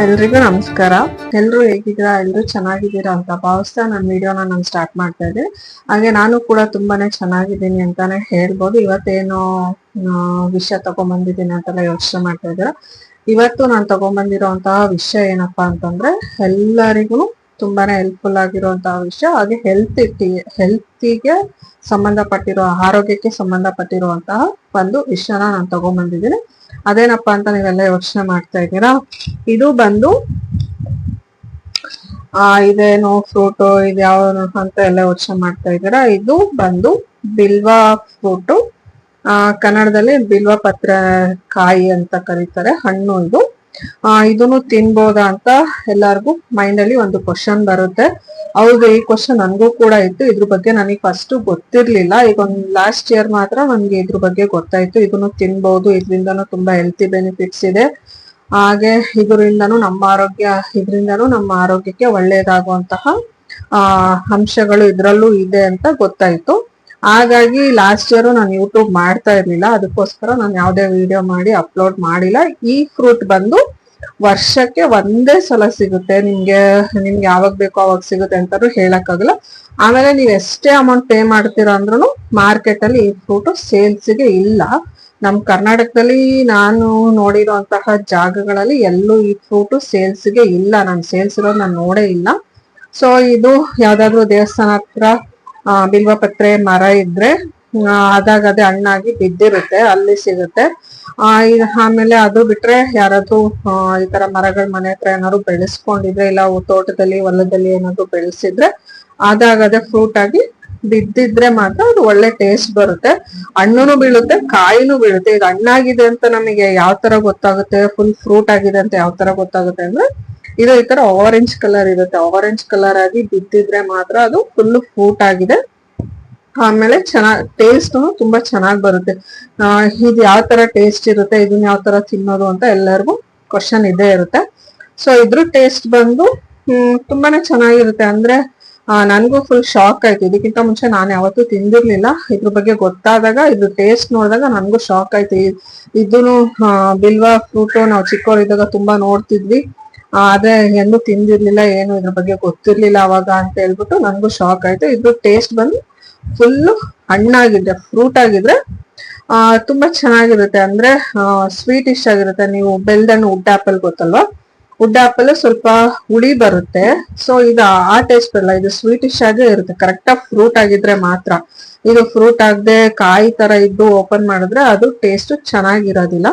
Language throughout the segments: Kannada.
ಎಲ್ರಿಗೂ ನಮಸ್ಕಾರ. ಎಲ್ರು ಹೇಗಿದ್ದೀರಾ? ಎಲ್ರು ಚೆನ್ನಾಗಿದ್ದೀರಾ ಅಂತ ಭಾವಿಸ್ತಾ ನನ್ನ ವಿಡಿಯೋನ ನಾನು ಸ್ಟಾರ್ಟ್ ಮಾಡ್ತಾ ಇದ್ದೆ. ಹಾಗೆ ನಾನು ಕೂಡ ತುಂಬಾನೇ ಚೆನ್ನಾಗಿದ್ದೀನಿ ಅಂತಾನೆ ಹೇಳ್ಬೋದು. ಇವತ್ತೇನು ವಿಷಯ ತಗೊಂಡ್ಬಂದಿದ್ದೀನಿ ಅಂತೆಲ್ಲ ಯೋಚನೆ ಮಾಡ್ತಾ ಇದ್ದೀರಾ? ಇವತ್ತು ನಾನು ತಗೊಂಡ್ಬಂದಿರೋಂತಹ ವಿಷಯ ಏನಪ್ಪಾ ಅಂತಂದ್ರೆ, ಎಲ್ಲರಿಗೂ ತುಂಬಾನೇ ಹೆಲ್ಪ್ಫುಲ್ ಆಗಿರುವಂತಹ ವಿಷಯ. ಹಾಗೆ ಹೆಲ್ತ್ ಹೆಲ್ತಿಗೆ ಸಂಬಂಧಪಟ್ಟಿರೋ, ಆರೋಗ್ಯಕ್ಕೆ ಸಂಬಂಧಪಟ್ಟಿರುವಂತಹ ಒಂದು ವಿಷಯನ ನಾನು ತಗೊಂಡ್ಬಂದಿದ್ದೀನಿ ಅದೇನಪ್ಪ ಅಂತ ನೀವೆಲ್ಲ ಯೋಚನೆ ಮಾಡ್ತಾ ಇದ್ದೀರಾ? ಇದು ಬಂದು, ಆ, ಇದೇನು ಫ್ರೂಟು ಇದು ಅಂತ ಎಲ್ಲ ಯೋಚನೆ ಮಾಡ್ತಾ ಇದ್ದೀರಾ? ಇದು ಬಂದು ಬಿಲ್ವ ಫ್ರೂಟು ಆ, ಕನ್ನಡದಲ್ಲಿ ಬಿಲ್ವ ಪತ್ರ ಕಾಯಿ ಅಂತ ಕರೀತಾರೆ, ಹಣ್ಣು ಇದು. ಇದನ್ನು ತಿನ್ಬೋದಾ ಅಂತ ಎಲ್ಲಾರ್ಗೂ ಮೈಂಡ್ ಅಲ್ಲಿ ಒಂದು ಕ್ವಶನ್ ಬರುತ್ತೆ. ಹೌದು ಈ ಕ್ವಶನ್ ನನ್ಗೂ ಕೂಡ ಇತ್ತು. ಇದ್ರ ಬಗ್ಗೆ ನನಗೆ ಫಸ್ಟ್ ಗೊತ್ತಿರ್ಲಿಲ್ಲ. ಈಗ ಒಂದು ಲಾಸ್ಟ್ ಇಯರ್ ಮಾತ್ರ ನನ್ಗೆ ಇದ್ರ ಬಗ್ಗೆ ಗೊತ್ತಾಯ್ತು. ಇದನ್ನು ತಿನ್ಬಹುದು ಇದ್ರಿಂದನು ತುಂಬಾ ಹೆಲ್ತಿ ಬೆನಿಫಿಟ್ಸ್ ಇದೆ. ಹಾಗೆ ಇದರಿಂದನೂ ನಮ್ಮ ಆರೋಗ್ಯ, ಇದರಿಂದನೂ ನಮ್ಮ ಆರೋಗ್ಯಕ್ಕೆ ಒಳ್ಳೆಯದಾಗುವಂತಹ ಆ, ಅಂಶಗಳು ಇದ್ರಲ್ಲೂ ಇದೆ ಅಂತ ಗೊತ್ತಾಯ್ತು. ಹಾಗಾಗಿ ಲಾಸ್ಟ್ ಇಯರ್ ನಾನು ಯೂಟ್ಯೂಬ್ ಮಾಡ್ತಾ ಇರ್ಲಿಲ್ಲ, ಅದಕ್ಕೋಸ್ಕರ ನಾನು ಯಾವುದೇ ವಿಡಿಯೋ ಮಾಡಿ ಅಪ್ಲೋಡ್ ಮಾಡಿಲ್ಲ. ಈ ಫ್ರೂಟ್ ಬಂದು ವರ್ಷಕ್ಕೆ ಒಂದೇ ಸಲ ಸಿಗುತ್ತೆ. ನಿಮ್ಗೆ ನಿಮ್ಗೆ ಯಾವಾಗ ಬೇಕೋ ಅವಾಗ ಸಿಗುತ್ತೆ ಅಂತಾನು ಹೇಳಕ್ಕಾಗಲ್ಲ. ಆಮೇಲೆ ನೀವು ಎಷ್ಟೇ ಅಮೌಂಟ್ ಪೇ ಮಾಡ್ತೀರಾ ಅಂದ್ರೂ ಮಾರ್ಕೆಟ್ ಅಲ್ಲಿ ಈ ಫ್ರೂಟ್ ಸೇಲ್ಸ್ಗೆ ಇಲ್ಲ. ನಮ್ ಕರ್ನಾಟಕದಲ್ಲಿ ನಾನು ನೋಡಿರುವಂತಹ ಜಾಗಗಳಲ್ಲಿ ಎಲ್ಲೂ ಈ ಫ್ರೂಟ್ ಸೇಲ್ಸ್ಗೆ ಇಲ್ಲ. ನಾನು ಸೇಲ್ಸ್ ಇರೋದು ನಾನು ನೋಡೇ ಇಲ್ಲ. ಸೊ ಇದು ಯಾವ್ದಾದ್ರು ದೇವಸ್ಥಾನ ಹತ್ರ ಆ, ಬಿಲ್ವಪತ್ರೆ ಮರ ಇದ್ರೆ ಅದಾಗ ಅದೇ ಹಣ್ಣಾಗಿ ಬಿದ್ದಿರುತ್ತೆ ಅಲ್ಲಿ ಸಿಗುತ್ತೆ. ಆ ಆಮೇಲೆ ಅದು ಬಿಟ್ರೆ ಯಾರಾದ್ರೂ ಈ ತರ ಮರಗಳ ಮನೆ ಹತ್ರ ಏನಾದ್ರು ಬೆಳೆಸ್ಕೊಂಡಿದ್ರೆ ಇಲ್ಲ ತೋಟದಲ್ಲಿ ಹೊಲದಲ್ಲಿ ಏನಾದ್ರು ಬೆಳೆಸಿದ್ರೆ ಅದಾಗದೆ ಫ್ರೂಟ್ ಆಗಿ ಬಿದ್ದಿದ್ರೆ ಮಾತ್ರ ಅದು ಒಳ್ಳೆ ಟೇಸ್ಟ್ ಬರುತ್ತೆ. ಹಣ್ಣುನು ಬೀಳುತ್ತೆ ಕಾಯಿನೂ ಬೀಳುತ್ತೆ. ಇದು ಹಣ್ಣಾಗಿದೆ ಅಂತ ನಮಗೆ ಯಾವ ತರ ಗೊತ್ತಾಗುತ್ತೆ? ಫುಲ್ ಫ್ರೂಟ್ ಆಗಿದೆ ಅಂತ ಯಾವ ತರ ಗೊತ್ತಾಗುತ್ತೆ ಅಂದ್ರೆ ಇದು ಈ ತರ ಆರೆಂಜ್ ಕಲರ್ ಇರುತ್ತೆ. ಆರೆಂಜ್ ಕಲರ್ ಆಗಿ ಬಿದ್ದಿದ್ರೆ ಮಾತ್ರ ಅದು ಫುಲ್ ಫ್ರೂಟ್ ಆಗಿದೆ. ಆಮೇಲೆ ಚೆನ್ನಾಗ್ ಟೇಸ್ಟ್ ತುಂಬಾ ಚೆನ್ನಾಗ್ ಬರುತ್ತೆ. ಇದು ಯಾವ ತರ ಟೇಸ್ಟ್ ಇರುತ್ತೆ, ಇದನ್ನ ಯಾವ ತರ ತಿನ್ನೋದು ಅಂತ ಎಲ್ಲರಿಗೂ ಕ್ವಶನ್ ಇದೇ ಇರುತ್ತೆ. ಸೊ ಇದ್ರ ಟೇಸ್ಟ್ ಬಂದು ತುಂಬಾನೇ ಚೆನ್ನಾಗಿರುತ್ತೆ. ಅಂದ್ರೆ ನನಗೂ ಫುಲ್ ಶಾಕ್ ಆಯ್ತು. ಇದಕ್ಕಿಂತ ಮುಂಚೆ ನಾನು ಯಾವತ್ತೂ ತಿಂದಿರ್ಲಿಲ್ಲ. ಇದ್ರ ಬಗ್ಗೆ ಗೊತ್ತಾದಾಗ, ಇದ್ರ ಟೇಸ್ಟ್ ನೋಡಿದಾಗ ನನಗೂ ಶಾಕ್ ಆಯ್ತು. ಇದೂ ಬಿಲ್ವಾ ಫ್ರೂಟು ನಾವು ಚಿಕ್ಕವರಿದ್ದಾಗ ತುಂಬಾ ನೋಡ್ತಿದ್ವಿ. ಆದ್ರೆ ಎಂದೂ ತಿಂದಿರ್ಲಿಲ್ಲ, ಏನು ಇದ್ರ ಬಗ್ಗೆ ಗೊತ್ತಿರ್ಲಿಲ್ಲ ಅವಾಗ ಅಂತ ಹೇಳ್ಬಿಟ್ಟು ನನ್ಗೂ ಶಾಕ್ ಆಯ್ತು. ಇದ್ರ ಟೇಸ್ಟ್ ಬಂದು ಫುಲ್ ಹಣ್ಣಾಗಿದ್ರೆ ಫ್ರೂಟ್ ಆಗಿದ್ರೆ, ಆ, ತುಂಬಾ ಚೆನ್ನಾಗಿರುತ್ತೆ. ಅಂದ್ರೆ ಸ್ವೀಟ್ ಇಷ್ಟ ಆಗಿರುತ್ತೆ. ನೀವು ಬೆಲ್ದಣ್ಣು ಉಡ್ ಆಪಲ್ ಗೊತ್ತಲ್ವಾ? ಉಡ್ ಆಪಲ್ ಸ್ವಲ್ಪ ಹುಳಿ ಬರುತ್ತೆ. ಸೊ ಇದು ಆ ಟೇಸ್ಟ್ ಬರಲ್ಲ ಇದು ಸ್ವೀಟ್ ಇಷ್ಟ ಆಗೇ ಇರುತ್ತೆ. ಕರೆಕ್ಟ್ ಆಗಿ ಫ್ರೂಟ್ ಆಗಿದ್ರೆ ಮಾತ್ರ. ಇದು ಫ್ರೂಟ್ ಆಗದೆ ಕಾಯಿ ತರ ಇದ್ದು ಓಪನ್ ಮಾಡಿದ್ರೆ ಅದು ಟೇಸ್ಟ್ ಚೆನ್ನಾಗಿರೋದಿಲ್ಲ.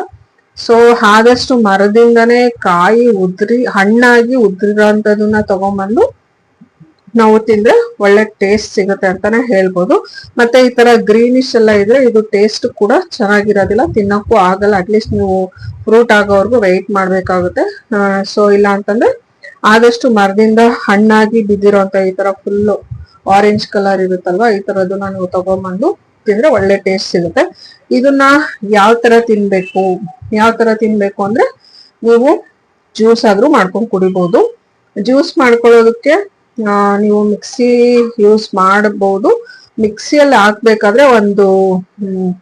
ಸೊ ಆದಷ್ಟು ಮರದಿಂದನೇ ಕಾಯಿ ಉದ್ರಿ, ಹಣ್ಣಾಗಿ ಉದ್ರಿರೋಂಥದನ್ನ ತಗೊಂಬಂದು ನಾವು ತಿಂದ್ರೆ ಒಳ್ಳೆ ಟೇಸ್ಟ್ ಸಿಗುತ್ತೆ ಅಂತಾನೆ ಹೇಳ್ಬೋದು. ಮತ್ತೆ ಈ ತರ ಗ್ರೀನಿಶ್ ಎಲ್ಲ ಇದ್ರೆ ಇದು ಟೇಸ್ಟ್ ಕೂಡ ಚೆನ್ನಾಗಿರೋದಿಲ್ಲ. ತಿನ್ನಕ್ಕೂ ಆಗಲ್ಲ. ಅಟ್ಲೀಸ್ಟ್ ನೀವು ಫ್ರೂಟ್ ಆಗೋವರೆಗೂ ವೆಯ್ಟ್ ಮಾಡ್ಬೇಕಾಗುತ್ತೆ. ಸೊ ಇಲ್ಲ ಅಂತಂದ್ರೆ ಆದಷ್ಟು ಮರದಿಂದ ಹಣ್ಣಾಗಿ ಬಿದ್ದಿರೋಂತ ಈ ತರ ಫುಲ್ಲು ಆರೆಂಜ್ ಕಲರ್ ಇರುತ್ತಲ್ವಾ, ಈ ತರದನ್ನ ನೀವು ತಗೊಂಬಂದು ತಿಂದ್ರೆ ಒಳ್ಳೆ ಟೇಸ್ಟ್ ಸಿಗುತ್ತೆ. ಇದನ್ನ ಯಾವ ತರ ತಿನ್ಬೇಕು? ಯಾವ ತರ ತಿನ್ಬೇಕು ಅಂದ್ರೆ ನೀವು ಜ್ಯೂಸ್ ಆದ್ರೂ ಮಾಡ್ಕೊಂಡು ಕುಡಿಬಹುದು ಜ್ಯೂಸ್ ಮಾಡ್ಕೊಳ್ಳೋದಕ್ಕೆ ನೀವು ಮಿಕ್ಸಿ ಯೂಸ್ ಮಾಡಬಹುದು ಮಿಕ್ಸಿಯಲ್ಲಿ ಹಾಕ್ಬೇಕಾದ್ರೆ ಒಂದು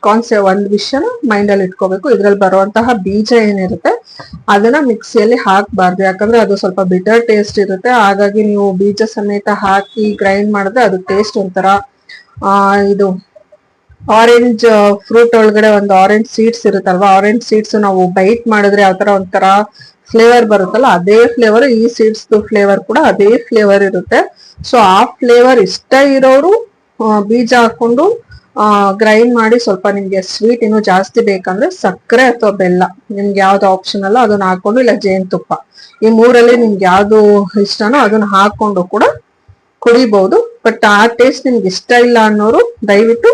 ಕಾನ್ಸೆಪ್ಟ್ ಒಂದು ವಿಷಯನ ಮೈಂಡ್ ಅಲ್ಲಿ ಇಟ್ಕೋಬೇಕು. ಇದ್ರಲ್ಲಿ ಬರುವಂತಹ ಬೀಜ ಏನಿರುತ್ತೆ, ಅದನ್ನ ಮಿಕ್ಸಿಯಲ್ಲಿ ಹಾಕ್ಬಾರ್ದು. ಯಾಕಂದ್ರೆ ಅದು ಸ್ವಲ್ಪ ಬಿಟರ್ ಟೇಸ್ಟ್ ಇರುತ್ತೆ. ಹಾಗಾಗಿ ನೀವು ಬೀಜ ಸಮೇತ ಹಾಕಿ ಗ್ರೈಂಡ್ ಮಾಡಿದ್ರೆ ಅದು ಟೇಸ್ಟ್ ಒಂಥರ ಇದು ಆರೆಂಜ್ ಫ್ರೂಟ್ ಒಳಗಡೆ ಒಂದು ಆರೆಂಜ್ ಸೀಡ್ಸ್ ಇರುತ್ತಲ್ವಾ? ಆರೆಂಜ್ ಸೀಡ್ಸ್ ನಾವು ಬೈಟ್ ಮಾಡಿದ್ರೆ ಯಾವ ತರ ಒಂಥರ ಫ್ಲೇವರ್ ಬರುತ್ತಲ್ಲ, ಅದೇ ಫ್ಲೇವರ್ ಈ ಸೀಡ್ಸ್ ಫ್ಲೇವರ್ ಕೂಡ ಅದೇ ಫ್ಲೇವರ್ ಇರುತ್ತೆ. ಸೊ ಆ ಫ್ಲೇವರ್ ಇಷ್ಟ ಇರೋರು ಬೀಜ ಹಾಕೊಂಡು ಗ್ರೈಂಡ್ ಮಾಡಿ ಸ್ವಲ್ಪ ನಿಮ್ಗೆ ಸ್ವೀಟ್ ಇನ್ನು ಜಾಸ್ತಿ ಬೇಕಂದ್ರೆ ಸಕ್ಕರೆ ಅಥವಾ ಬೆಲ್ಲ, ನಿಮ್ಗೆ ಯಾವ್ದು ಆಪ್ಷನ್ ಅಲ್ಲ ಅದನ್ನ ಹಾಕೊಂಡು ಇಲ್ಲ ಜೇನುತುಪ್ಪ. ಈ ಮೂರಲ್ಲಿ ನಿಮ್ಗೆ ಯಾವ್ದು ಇಷ್ಟನೋ ಅದನ್ನ ಹಾಕೊಂಡು ಕೂಡ ಕುಡಿಬಹುದು ಬಟ್ ಆ ಟೇಸ್ಟ್ ನಿಮ್ಗೆ ಇಷ್ಟ ಇಲ್ಲ ಅನ್ನೋರು ದಯವಿಟ್ಟು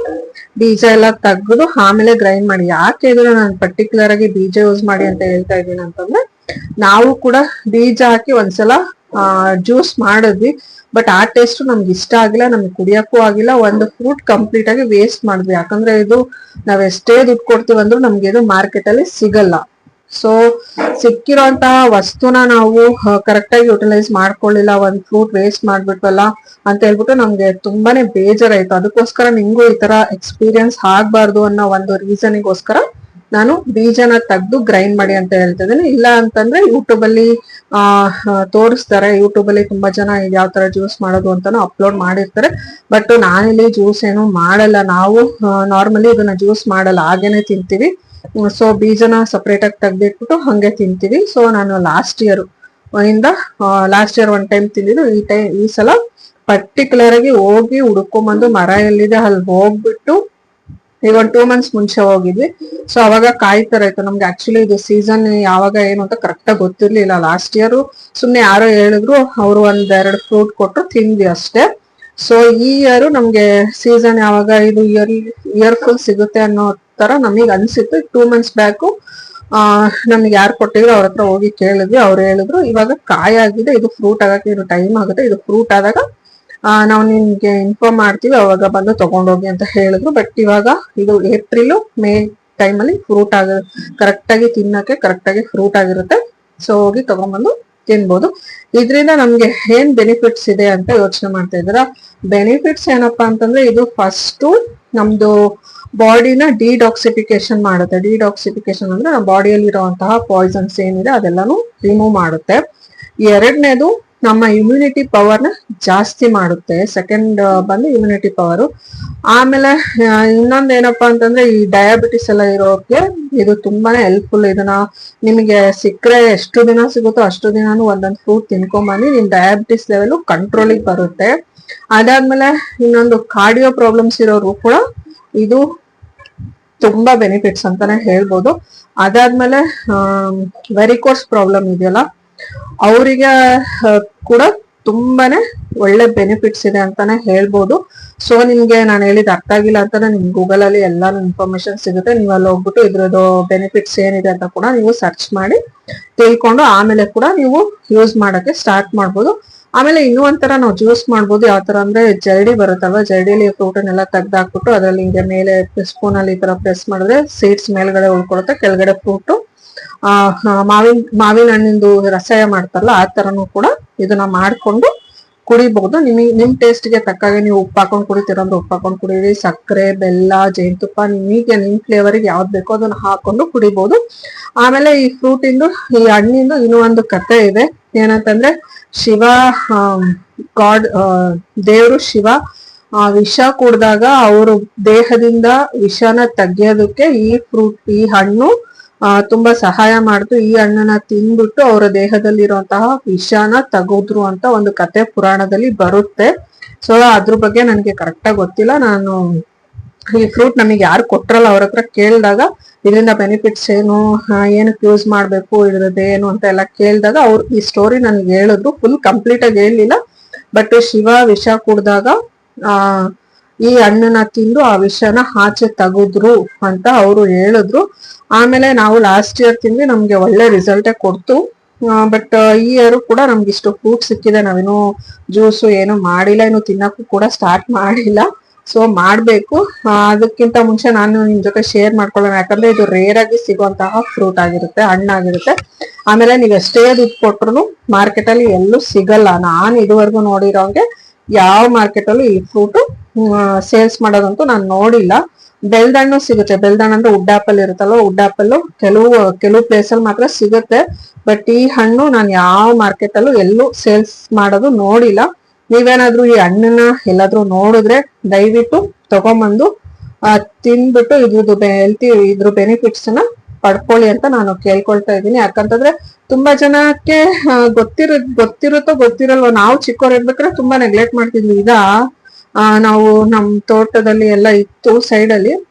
ಬೀಜ ಎಲ್ಲ ತೆಗೆದು ಆಮೇಲೆ ಗ್ರೈಂಡ್ ಮಾಡಿ. ಯಾಕೆ ಇದ್ರೆ ನಾನು ಪರ್ಟಿಕ್ಯುಲರ್ ಆಗಿ ಬೀಜ ಯೂಸ್ ಮಾಡಿ ಅಂತ ಹೇಳ್ತಾ ಇದ್ದೀನಿ ಅಂತಂದ್ರೆ, ನಾವು ಕೂಡ ಬೀಜ ಹಾಕಿ ಒಂದ್ಸಲ ಜ್ಯೂಸ್ ಮಾಡಿದ್ವಿ. ಬಟ್ ಆ ಟೇಸ್ಟ್ ನಮ್ಗೆ ಇಷ್ಟ ಆಗಿಲ್ಲ, ನಮ್ಗೆ ಕುಡಿಯಕ್ಕೂ ಆಗಿಲ್ಲ. ಒಂದು ಫ್ರೂಟ್ ಕಂಪ್ಲೀಟ್ ಆಗಿ ವೇಸ್ಟ್ ಮಾಡಿದ್ವಿ. ಯಾಕಂದ್ರೆ ಇದು ನಾವ್ ಎಷ್ಟೇ ದುಡ್ಡು ಕೊಡ್ತೀವಿ ಅಂದ್ರೂ ನಮ್ಗೆ ಇದು ಮಾರ್ಕೆಟ್ ಅಲ್ಲಿ ಸಿಗಲ್ಲ. ಸೊ ಸಿಕ್ಕಿರೋಂತಹ ವಸ್ತುನ ನಾವು ಕರೆಕ್ಟ್ ಆಗಿ ಯುಟಿಲೈಸ್ ಮಾಡ್ಕೊಳ್ಳಿಲ್ಲ, ಒಂದ್ ಫ್ರೂಟ್ ವೇಸ್ಟ್ ಮಾಡ್ಬಿಟ್ವಲ್ಲ ಅಂತ ಹೇಳ್ಬಿಟ್ಟು ನಮ್ಗೆ ತುಂಬಾನೇ ಬೇಜಾರಾಯ್ತು. ಅದಕ್ಕೋಸ್ಕರ ನಿಂಗೂ ಈ ತರ ಎಕ್ಸ್ಪೀರಿಯನ್ಸ್ ಆಗ್ಬಾರ್ದು ಅನ್ನೋ ಒಂದು ರೀಸನ್ಗೋಸ್ಕರ ನಾನು ಬೀಜನ ತೆಗ್ದು ಗ್ರೈಂಡ್ ಮಾಡಿ ಅಂತ ಹೇಳ್ತಿದ್ದೀನಿ ಇಲ್ಲ ಅಂತಂದ್ರೆ ಯೂಟ್ಯೂಬ್ ಅಲ್ಲಿ, ಆ ತೋರಿಸ್ತಾರೆ. ಯೂಟ್ಯೂಬ್ ಅಲ್ಲಿ ತುಂಬಾ ಜನ ಯಾವ ತರ ಜ್ಯೂಸ್ ಮಾಡೋದು ಅಂತಾನು ಅಪ್ಲೋಡ್ ಮಾಡಿರ್ತಾರೆ. ಬಟ್ ನಾನಿಲ್ಲಿ ಜ್ಯೂಸ್ ಏನು ಮಾಡಲ್ಲ. ನಾವು ನಾರ್ಮಲಿ ಇದನ್ನ ಜ್ಯೂಸ್ ಮಾಡಲ್ಲ. ಹಾಗೇನೆ ತಿಂತೀವಿ. ಸೊ ಬೀಜನ ಸಪ್ರೇಟ್ ಆಗಿ ತೆಗ್ದಿಟ್ಬಿಟ್ಟು ಹಂಗೆ ತಿಂತೀವಿ. ಸೊ ನಾನು ಲಾಸ್ಟ್ ಇಯರ್ ಇಂದ ಲಾಸ್ಟ್ ಇಯರ್ ಒನ್ ಟೈಮ್ ತಿಂದಿದ್ದು, ಈ ಟೈಮ್ ಈ ಸಲ ಪರ್ಟಿಕ್ಯುಲರ್ ಆಗಿ ಹೋಗಿ ಹುಡ್ಕೊಂಬಂದು ಮರ ಎಲ್ಲಿದೆ ಅಲ್ಲಿ ಹೋಗ್ಬಿಟ್ಟು ಈಗ ಒಂದು ಟೂ ಮಂತ್ಸ್ ಮುಂಚೆ ಹೋಗಿದ್ವಿ. ಸೊ ಅವಾಗ ಕಾಯ್ತಾರ ಇತ್ತು ನಮ್ಗೆ ಆಕ್ಚುಲಿ ಇದು ಸೀಸನ್ ಯಾವಾಗ ಏನು ಅಂತ ಕರೆಕ್ಟ್ ಆಗಿ ಗೊತ್ತಿರ್ಲಿಲ್ಲ. ಲಾಸ್ಟ್ ಇಯರ್ ಸುಮ್ನೆ ಯಾರೋ ಹೇಳಿದ್ರು, ಅವರು ಒಂದ್ ಎರಡು ಫ್ರೂಟ್ ಕೊಟ್ರು ತಿಂದ್ವಿ ಅಷ್ಟೇ. ಸೊ ಈ ಇಯರ್ ನಮ್ಗೆ ಸೀಸನ್ ಯಾವಾಗ ಇದು ಇಯರ್ ಇಯರ್ ಫುಲ್ ಸಿಗುತ್ತೆ ಅನ್ನೋ ತರ ನಮಗ್ ಅನ್ಸಿತ್ತು. ಟೂ ಮಂತ್ಸ್ ಬ್ಯಾಕು ನಮ್ಗೆ ಯಾರು ಕೊಟ್ಟಿದ್ರು ಅವ್ರ ಹತ್ರ ಹೋಗಿ ಕೇಳಿದ್ವಿ. ಅವ್ರು ಹೇಳಿದ್ರು, ಇವಾಗ ಕಾಯಾಗಿದೆ ಇದು ಫ್ರೂಟ್ ಆಗಕ್ಕೆ ಇದು ಟೈಮ್ ಆಗುತ್ತೆ. ಇದು ಫ್ರೂಟ್ ಆದಾಗ ನಾವು ನಿಮ್ಗೆ ಇನ್ಫಾರ್ಮ್ ಮಾಡ್ತೀವಿ, ಅವಾಗ ಬಂದು ತಗೊಂಡೋಗಿ ಅಂತ ಹೇಳಿದ್ರು. ಬಟ್ ಇವಾಗ ಇದು ಏಪ್ರಿಲ್ ಮೇ ಟೈಮಲ್ಲಿ ಫ್ರೂಟ್ ಆಗ ಕರೆಕ್ಟ್ ಆಗಿ ತಿನ್ನಕ್ಕೆ ಕರೆಕ್ಟ್ ಆಗಿ ಫ್ರೂಟ್ ಆಗಿರುತ್ತೆ. ಸೊ ಹೋಗಿ ತಗೊಂಡ್ಬಂದು ತಿನ್ಬೋದು. ಇದರಿಂದ ನಮ್ಗೆ ಏನ್ ಬೆನಿಫಿಟ್ಸ್ ಇದೆ ಅಂತ ಯೋಚನೆ ಮಾಡ್ತಾ ಇದ್ದೀರಾ? ಬೆನಿಫಿಟ್ಸ್ ಏನಪ್ಪಾ ಅಂತಂದ್ರೆ, ಇದು ಫಸ್ಟ್ ನಮ್ದು ಬಾಡಿನ ಡಿಡಾಕ್ಸಿಫಿಕೇಶನ್ ಮಾಡುತ್ತೆ. ಡಿಡಾಕ್ಸಿಫಿಕೇಶನ್ ಅಂದ್ರೆ ನಮ್ಮ ಬಾಡಿಯಲ್ಲಿ ಇರುವಂತಹ ಪಾಯ್ಸನ್ಸ್ ಏನಿದೆ ಅದೆಲ್ಲಾನು ರಿಮೂವ್ ಮಾಡುತ್ತೆ. ಎರಡನೇದು ನಮ್ಮ ಇಮ್ಯುನಿಟಿ ಪವರ್ನ ಜಾಸ್ತಿ ಮಾಡುತ್ತೆ. ಸೆಕೆಂಡ್ ಬಂದು ಇಮ್ಯುನಿಟಿ ಪವರ್ ಆಮೇಲೆ ಇನ್ನೊಂದು ಏನಪ್ಪಾ ಅಂತಂದ್ರೆ ಈ ಡಯಾಬಿಟಿಸ್ ಎಲ್ಲ ಇರೋಕೆ ಇದು ತುಂಬಾನೇ ಹೆಲ್ಪ್ಫುಲ್ ಇದನ್ನ ನಿಮಗೆ ಸಿಕ್ಕರೆ ಎಷ್ಟು ದಿನ ಸಿಗುತ್ತೋ ಅಷ್ಟು ದಿನಾನು ಒಂದೊಂದು ಫ್ರೂಟ್ ತಿನ್ಕೊಂಬನ್ನಿ. ನಿಮ್ ಡಯಾಬಿಟಿಸ್ ಲೆವೆಲ್ ಕಂಟ್ರೋಲಿಗೆ ಬರುತ್ತೆ. ಅದಾದ್ಮೇಲೆ ಇನ್ನೊಂದು ಕಾರ್ಡಿಯೋ ಪ್ರಾಬ್ಲಮ್ಸ್ ಇರೋರು ಕೂಡ ಇದು ತುಂಬಾ ಬೆನಿಫಿಟ್ಸ್ ಅಂತಾನೆ ಹೇಳ್ಬೋದು. ಅದಾದ್ಮೇಲೆ ವೆರಿಕೋರ್ಸ್ ಪ್ರಾಬ್ಲಮ್ ಇದೆಯಲ್ಲ, ಅವರಿಗೆ ಕೂಡ ತುಂಬಾನೇ ಒಳ್ಳೆ ಬೆನಿಫಿಟ್ಸ್ ಇದೆ ಅಂತಾನೆ ಹೇಳ್ಬೋದು. ಸೊ ನಿಮ್ಗೆ ನಾನು ಹೇಳಿದ ಅರ್ಥ ಆಗಿಲ್ಲ ಅಂತಾನೆ ನಿಮ್ ಗೂಗಲ್ ಅಲ್ಲಿ ಎಲ್ಲಾ ಇನ್ಫಾರ್ಮೇಶನ್ ಸಿಗುತ್ತೆ. ನೀವು ಅಲ್ಲಿ ಹೋಗ್ಬಿಟ್ಟು ಇದ್ರದ್ದು ಬೆನಿಫಿಟ್ಸ್ ಏನಿದೆ ಅಂತ ಕೂಡ ನೀವು ಸರ್ಚ್ ಮಾಡಿ ತಿಳ್ಕೊಂಡು ಆಮೇಲೆ ಕೂಡ ನೀವು ಯೂಸ್ ಮಾಡಕ್ಕೆ ಸ್ಟಾರ್ಟ್ ಮಾಡ್ಬೋದು. ಆಮೇಲೆ ಇನ್ನೂ ಒಂಥರ ನಾವು ಜ್ಯೂಸ್ ಮಾಡ್ಬೋದು, ಯಾವ ತರ ಅಂದ್ರೆ ಜರಡಿ ಬರುತ್ತಲ್ವ, ಜರಡಿಲಿ ಫ್ರೂಟ್ ಎಲ್ಲ ತೆಗ್ದಾಕ್ಬಿಟ್ಟು ಅದ್ರಲ್ಲಿ ಹಿಂಗೆ ಮೇಲೆ ಸ್ಪೂನ್ ಅಲ್ಲಿ ಈ ತರ ಪ್ರೆಸ್ ಮಾಡಿದ್ರೆ ಸೀಡ್ಸ್ ಮೇಲ್ಗಡೆ ಉಳ್ಕೊಳುತ್ತೆ, ಕೆಳಗಡೆ ಫ್ರೂಟ್. ಆ ಮಾವಿನ ಮಾವಿನ ಹಣ್ಣಿಂದು ರಸಾಯ ಮಾಡ್ತಾರಲ್ಲ, ಆ ತರನು ಕೂಡ ಇದನ್ನ ಮಾಡ್ಕೊಂಡು ಕುಡಿಬಹುದು. ನಿಮಗೆ ನಿಮ್ ಟೇಸ್ಟ್ಗೆ ತಕ್ಕಾಗೆ ನೀವು ಉಪ್ಪು ಹಾಕೊಂಡು ಕುಡಿತೀರಂದ್ರೆ ಉಪ್ಪು ಹಾಕೊಂಡು ಕುಡೀರಿ. ಸಕ್ಕರೆ, ಬೆಲ್ಲ, ಜೇನುತುಪ್ಪ ನಿಮಗೆ, ನಿಮ್ ಫ್ಲೇವರ್ ಯಾವ್ದು ಬೇಕೋ ಅದನ್ನ ಹಾಕೊಂಡು ಕುಡಿಬಹುದು. ಆಮೇಲೆ ಈ ಫ್ರೂಟ್ ಇಂದು, ಈ ಹಣ್ಣಿಂದು ಇನ್ನೂ ಒಂದು ಕತೆ ಇದೆ. ಏನಂತಂದ್ರೆ ಶಿವ ಗಾಡ್ ದೇವರು ಶಿವ ವಿಷ ಕುಡ್ದಾಗ ಅವರು ದೇಹದಿಂದ ವಿಷನ ತೆಗಿಯೋದಕ್ಕೆ ಈ ಫ್ರೂಟ್ ಈ ಹಣ್ಣು ತುಂಬಾ ಸಹಾಯ ಮಾಡಿದ್ರು ಈ ಹಣ್ಣನ್ನ ತಿಂದ್ಬಿಟ್ಟು ಅವರ ದೇಹದಲ್ಲಿರುವಂತಹ ವಿಷಾನ ತಗೋದ್ರು ಅಂತ ಒಂದು ಕತೆ ಪುರಾಣದಲ್ಲಿ ಬರುತ್ತೆ. ಸೊ ಅದ್ರ ಬಗ್ಗೆ ನನಗೆ ಕರೆಕ್ಟ್ ಆಗಿ ಗೊತ್ತಿಲ್ಲ. ನಾನು ಈ ಫ್ರೂಟ್ ನಮಗೆ ಯಾರು ಕೊಟ್ರಲ್ಲ ಅವ್ರ ಹತ್ರ ಕೇಳಿದಾಗ, ಇದರಿಂದ ಬೆನಿಫಿಟ್ಸ್ ಏನು ಏನಕ್ಕೆ ಯೂಸ್ ಮಾಡಬೇಕು ಇದ್ರದ್ದೇನು ಅಂತ ಎಲ್ಲ ಕೇಳಿದಾಗ ಅವ್ರು ಈ ಸ್ಟೋರಿ ನನ್ಗೆ ಹೇಳಿದ್ರು. ಫುಲ್ ಕಂಪ್ಲೀಟ್ ಆಗಿ ಹೇಳಲಿಲ್ಲ. ಬಟ್ ಶಿವ ವಿಷ ಕುಡ್ದಾಗ, ಆ ಈ ಹಣ್ಣನ್ನ ತಿಂದು ಆ ವಿಷನ ಆಚೆ ತೆಗೆದ್ರು ಅಂತ ಅವರು ಹೇಳಿದ್ರು. ಆಮೇಲೆ ನಾವು ಲಾಸ್ಟ್ ಇಯರ್ ತಿಂದು ನಮ್ಗೆ ಒಳ್ಳೆ ರಿಸಲ್ಟೇ ಕೊಡ್ತು. ಬಟ್ ಈ ಇಯರ್ ಕೂಡ ನಮ್ಗೆ ಇಷ್ಟು ಫ್ರೂಟ್ ಸಿಕ್ಕಿದೆ ನಾವೇನು ಜ್ಯೂಸು ಏನು ಮಾಡಿಲ್ಲ ಏನು ತಿನ್ನಕ್ಕೂ ಕೂಡ ಸ್ಟಾರ್ಟ್ ಮಾಡಿಲ್ಲ. ಸೊ ಮಾಡ್ಬೇಕು. ಅದಕ್ಕಿಂತ ಮುಂಚೆ ನಾನು ನಿಮ್ ಜೊತೆ ಶೇರ್ ಮಾಡ್ಕೊಳ್ಳೋಣ. ಯಾಕಂದ್ರೆ ಇದು ರೇರ್ ಆಗಿ ಸಿಗುವಂತಹ ಫ್ರೂಟ್ ಆಗಿರುತ್ತೆ, ಹಣ್ಣಾಗಿರುತ್ತೆ. ಆಮೇಲೆ ನೀವು ಎಷ್ಟೇ ದುಡ್ಡು ಕೊಟ್ರು ಮಾರ್ಕೆಟ್ ಅಲ್ಲಿ ಎಲ್ಲೂ ಸಿಗಲ್ಲ. ನಾನು ಇದುವರೆಗೂ ನೋಡಿರೋಂಗೆ ಯಾವ ಮಾರ್ಕೆಟ್ ಅಲ್ಲೂ ಈ ಫ್ರೂಟ್ ಸೇಲ್ಸ್ ಮಾಡೋದಂತೂ ನಾನು ನೋಡಿಲ್ಲ. ಬೆಲ್ದಣ್ಣು ಸಿಗುತ್ತೆ. ಬೆಲ್ದಣ್ಣ ಅಂದ್ರೆ ಉಡ್ಡಾಪಲ್ ಆಪಲ್ ಉಡ್ಡಾಪಲ್ ಉಡ್ ಆಪಲ್ ಕೆಲವು ಕೆಲವು ಪ್ಲೇಸ್ ಅಲ್ಲಿ ಮಾತ್ರ ಸಿಗುತ್ತೆ. ಬಟ್ ಈ ಹಣ್ಣು ನಾನು ಯಾವ ಮಾರ್ಕೆಟ್ ಅಲ್ಲೂ ಎಲ್ಲೂ ಸೇಲ್ಸ್ ಮಾಡೋದು ನೋಡಿಲ್ಲ. ನೀವೇನಾದ್ರೂ ಈ ಹಣ್ಣನ್ನ ಎಲ್ಲಾದ್ರೂ ನೋಡಿದ್ರೆ ದಯವಿಟ್ಟು ತಗೊಂಬಂದು ತಿನ್ಬಿಟ್ಟು ಇದ್ರದ್ದು ಹೆಲ್ತಿ ಇದ್ರ ಬೆನಿಫಿಟ್ಸ್ನ ಪಡ್ಕೊಳ್ಳಿ ಅಂತ ನಾನು ಕೇಳ್ಕೊಳ್ತಾ ಇದ್ದೀನಿ. ಯಾಕಂತಂದ್ರೆ ತುಂಬಾ ಜನಕ್ಕೆ ಗೊತ್ತಿರ, ಗೊತ್ತಿರುತ್ತೋ ಗೊತ್ತಿರಲ್ವೋ, ನಾವು ಚಿಕ್ಕವ್ರು ಇರ್ಬೇಕಾದ್ರೆ ತುಂಬಾ ನೆಗ್ಲೆಕ್ಟ್ ಮಾಡ್ತಿದ್ವಿ. ಈಗ ನಾವು ನಮ್ ತೋಟದಲ್ಲಿ ಎಲ್ಲ ಇತ್ತು ಸೈಡ್ ಅಲ್ಲಿ.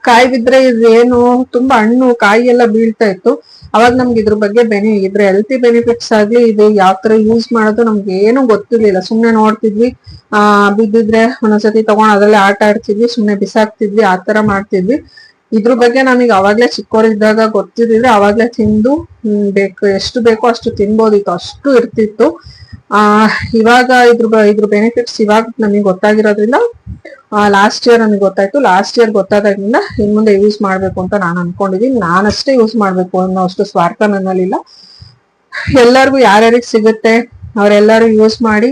ಕಾಯಿ ಬಿದ್ರೆ ಇದೇನು ತುಂಬಾ ಹಣ್ಣು ಕಾಯಿ ಎಲ್ಲ ಬೀಳ್ತಾ ಇತ್ತು. ಅವಾಗ ನಮ್ಗೆ ಇದ್ರ ಬಗ್ಗೆ ಬೆನಿ, ಇದ್ರೆ ಹೆಲ್ತಿ ಬೆನಿಫಿಟ್ಸ್ ಆಗ್ಲಿ ಇದು ಯಾವ ತರ ಯೂಸ್ ಮಾಡೋದು ನಮ್ಗೆ ಏನು ಗೊತ್ತಿರ್ಲಿಲ್ಲ. ಸುಮ್ನೆ ನೋಡ್ತಿದ್ವಿ. ಆ, ಬಿದ್ದಿದ್ರೆ ಒಂದೊಂದ್ಸತಿ ತಗೊಂಡ್ ಅದ್ರಲ್ಲಿ ಆಟ ಆಡ್ತಿದ್ವಿ, ಸುಮ್ನೆ ಬಿಸಾಕ್ತಿದ್ವಿ, ಆ ತರ ಮಾಡ್ತಿದ್ವಿ. ಇದ್ರ ಬಗ್ಗೆ ನಮಗೆ ಅವಾಗ್ಲೇ ಚಿಕ್ಕವರಿದ್ದಾಗ ಗೊತ್ತಿದ್ರೆ ಅವಾಗ್ಲೇ ತಿಂದು ಬೇಕು, ಎಷ್ಟು ಬೇಕೋ ಅಷ್ಟು ತಿನ್ಬೋದಿತ್ತು. ಅಷ್ಟು ಇರ್ತಿತ್ತು. ಆ, ಇವಾಗ ಇದ್ರ ಇದ್ರ ಬೆನಿಫಿಟ್ಸ್ ಇವಾಗ ನಮಗೆ ಗೊತ್ತಾಗಿರೋದ್ರಿಂದ ಲಾಸ್ಟ್ ಇಯರ್ ನನಗೆ ಗೊತ್ತಾಯ್ತು. ಲಾಸ್ಟ್ ಇಯರ್ ಗೊತ್ತಾದಾಗಿಂದ ಇನ್ ಮುಂದೆ ಯೂಸ್ ಮಾಡ್ಬೇಕು ಅಂತ ನಾನು ಅನ್ಕೊಂಡಿದೀನಿ. ನಾನಷ್ಟೇ ಯೂಸ್ ಮಾಡ್ಬೇಕು ಅನ್ನೋ ಅಷ್ಟು ಸ್ವಾರ್ಥ ನನ್ನಲ್ಲಿಲ್ಲ. ಎಲ್ಲರಿಗೂ ಯಾರ್ಯಾರಿಗೆ ಸಿಗುತ್ತೆ ಅವರೆಲ್ಲರೂ ಯೂಸ್ ಮಾಡಿ,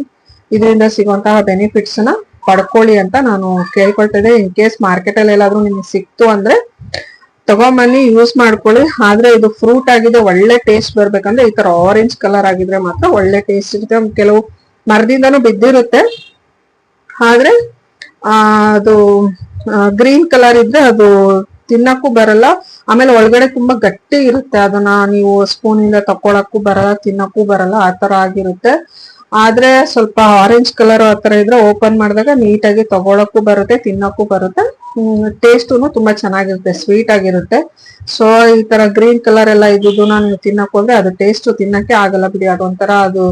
ಇದರಿಂದ ಸಿಗುವಂತಹ ಬೆನಿಫಿಟ್ಸ್ನ ಪಡ್ಕೊಳ್ಳಿ ಅಂತ ನಾನು ಕೇಳ್ಕೊಳ್ತಿದ್ದೆ. ಇನ್ ಕೇಸ್ ಮಾರ್ಕೆಟ್ ಅಲ್ಲಿ ಎಲ್ಲಾದ್ರೂ ನಿಮ್ಗೆ ಸಿಕ್ತು ಅಂದ್ರೆ ತಗೊಂಬನ್ನಿ ಯೂಸ್ ಮಾಡ್ಕೊಳ್ಳಿ. ಆದ್ರೆ ಇದು ಫ್ರೂಟ್ ಆಗಿದೆ ಒಳ್ಳೆ ಟೇಸ್ಟ್ ಬರ್ಬೇಕಂದ್ರೆ ಈ ತರ ಆರೆಂಜ್ ಕಲರ್ ಆಗಿದ್ರೆ ಮಾತ್ರ ಒಳ್ಳೆ ಟೇಸ್ಟ್ ಇರುತ್ತೆ. ಕೆಲವು ಮರದಿಂದನೂ ಬಿದ್ದಿರುತ್ತೆ. ಆದ್ರೆ, ಆ, ಅದು ಗ್ರೀನ್ ಕಲರ್ ಇದ್ರೆ ಅದು ತಿನ್ನಕ್ಕೂ ಬರಲ್ಲ. ಆಮೇಲೆ ಒಳಗಡೆ ತುಂಬಾ ಗಟ್ಟಿ ಇರುತ್ತೆ. ಅದನ್ನ ನೀವು ಸ್ಪೂನ್ ಇಂದ ತಕೊಳಕ್ಕೂ ಬರಲ್ಲ, ತಿನ್ನಕ್ಕೂ ಬರಲ್ಲ. ಆ ತರ ಆಗಿರುತ್ತೆ. ಆದ್ರೆ ಸ್ವಲ್ಪ ಆರೆಂಜ್ ಕಲರ್ ಆ ತರ ಇದ್ರೆ ಓಪನ್ ಮಾಡಿದಾಗ ನೀಟಾಗಿ ತಗೊಳಕ್ಕೂ ಬರುತ್ತೆ, ತಿನ್ನಕ್ಕೂ ಬರುತ್ತೆ. ಟೇಸ್ಟುನು ತುಂಬಾ ಚೆನ್ನಾಗಿರುತ್ತೆ ಸ್ವೀಟ್ ಆಗಿರುತ್ತೆ. ಸೊ ಈ ತರ ಗ್ರೀನ್ ಕಲರ್ ಎಲ್ಲ ಇದ್ದುದನ್ನ ನೀವು ತಿನ್ನಕ್ ಹೋದ್ರೆ ಅದು ಟೇಸ್ಟ್ ತಿನ್ನಕ್ಕೆ ಆಗಲ್ಲ ಬಿಡಿ. ಅದೊಂಥರ ಅದು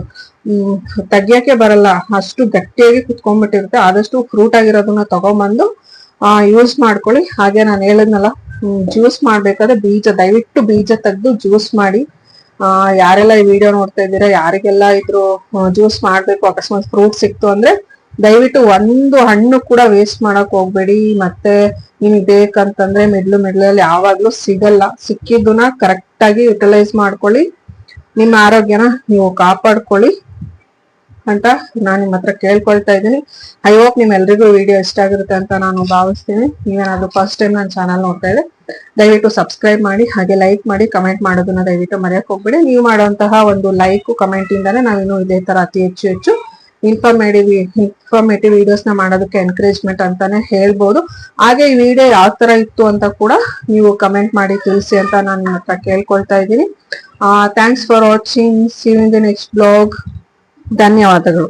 ತೆಗಿಯಕ್ಕೆ ಬರಲ್ಲ. ಅಷ್ಟು ಗಟ್ಟಿಯಾಗಿ ಕುತ್ಕೊಂಡ್ಬಿಟ್ಟಿರುತ್ತೆ. ಆದಷ್ಟು ಫ್ರೂಟ್ ಆಗಿರೋದನ್ನ ತಗೊಂಬಂದು ಯೂಸ್ ಮಾಡ್ಕೊಳ್ಳಿ. ಹಾಗೆ ನಾನು ಹೇಳಿದ್ನಲ್ಲ ಜ್ಯೂಸ್ ಮಾಡ್ಬೇಕಾದ್ರೆ ಬೀಜ ದಯವಿಟ್ಟು ಬೀಜ ತೆಗೆದು ಜ್ಯೂಸ್ ಮಾಡಿ. ಯಾರೆಲ್ಲ ಈ ವಿಡಿಯೋ ನೋಡ್ತಾ ಇದ್ದೀರಾ, ಯಾರಿಗೆಲ್ಲ ಇದ್ರು ಜ್ಯೂಸ್ ಮಾಡ್ಬೇಕು, ಅಕಸ್ಮಾತ್ ಫ್ರೂಟ್ ಸಿಕ್ತು ಅಂದ್ರೆ ದಯವಿಟ್ಟು ಒಂದು ಹಣ್ಣು ಕೂಡ ವೇಸ್ಟ್ ಮಾಡಕ್ ಹೋಗ್ಬೇಡಿ. ಮತ್ತೆ ನಿಮಗೆ ಬೇಕಂತಂದ್ರೆ ಮಿಡ್ಲು ಮಿಡ್ಲಲ್ಲಿ ಯಾವಾಗ್ಲೂ ಸಿಗಲ್ಲ. ಸಿಕ್ಕಿದ್ದನ್ನ ಕರೆಕ್ಟ್ ಆಗಿ ಯುಟಿಲೈಸ್ ಮಾಡ್ಕೊಳ್ಳಿ. ನಿಮ್ಮ ಆರೋಗ್ಯನ ನೀವು ಕಾಪಾಡ್ಕೊಳ್ಳಿ. ಅಂತ ನಾನು ನಿಮ್ಮ ಹತ್ರ ಕೇಳ್ಕೊಳ್ತಾ ಇದ್ದೀನಿ. ಐ ಹೋಪ್ ನಿಮ್ಮೆಲ್ರಿಗೂ ವಿಡಿಯೋ ಇಷ್ಟ ಆಗಿರುತ್ತೆ ಅಂತ ನಾನು ಭಾವಿಸ್ತೀನಿ. ನೀವೇನಾದ್ರೂ ಫಸ್ಟ್ ಟೈಮ್ ನನ್ನ ಚಾನಲ್ ನೋಡ್ತಾ ಇದ್ರೆ, ದಯವಿಟ್ಟು ಸಬ್ಸ್ಕ್ರೈಬ್ ಮಾಡಿ, ಹಾಗೆ ಲೈಕ್ ಮಾಡಿ ಕಮೆಂಟ್ ಮಾಡೋದನ್ನ ದಯವಿಟ್ಟು ಮರೆಯಕ್ಕೆ ಹೋಗ್ಬೇಡಿ. ನೀವು ಮಾಡುವಂತಹ ಒಂದು ಲೈಕ್ ಕಮೆಂಟ್ ಇಂದಾನೆ ನಾವಿನ್ನು ಇದೇ ತರ ಅತಿ ಹೆಚ್ಚು ಹೆಚ್ಚು ಇನ್ಫಾರ್ಮೇಟಿವ್ ಇನ್ಫಾರ್ಮೇಟಿವ್ ವಿಡಿಯೋಸ್ನ ಮಾಡೋದಕ್ಕೆ ಎನ್ಕರೇಜ್ಮೆಂಟ್ ಅಂತಾನೆ ಹೇಳ್ಬೋದು. ಹಾಗೆ ಈ ವಿಡಿಯೋ ಯಾವ ತರ ಇತ್ತು ಅಂತ ಕೂಡ ನೀವು ಕಮೆಂಟ್ ಮಾಡಿ ತಿಳಿಸಿ ಅಂತ ನಾನು ಹತ್ರ ಕೇಳ್ಕೊಳ್ತಾ ಇದ್ದೀನಿ. Thanks for watching see in the next blog ధన్యవాదాలు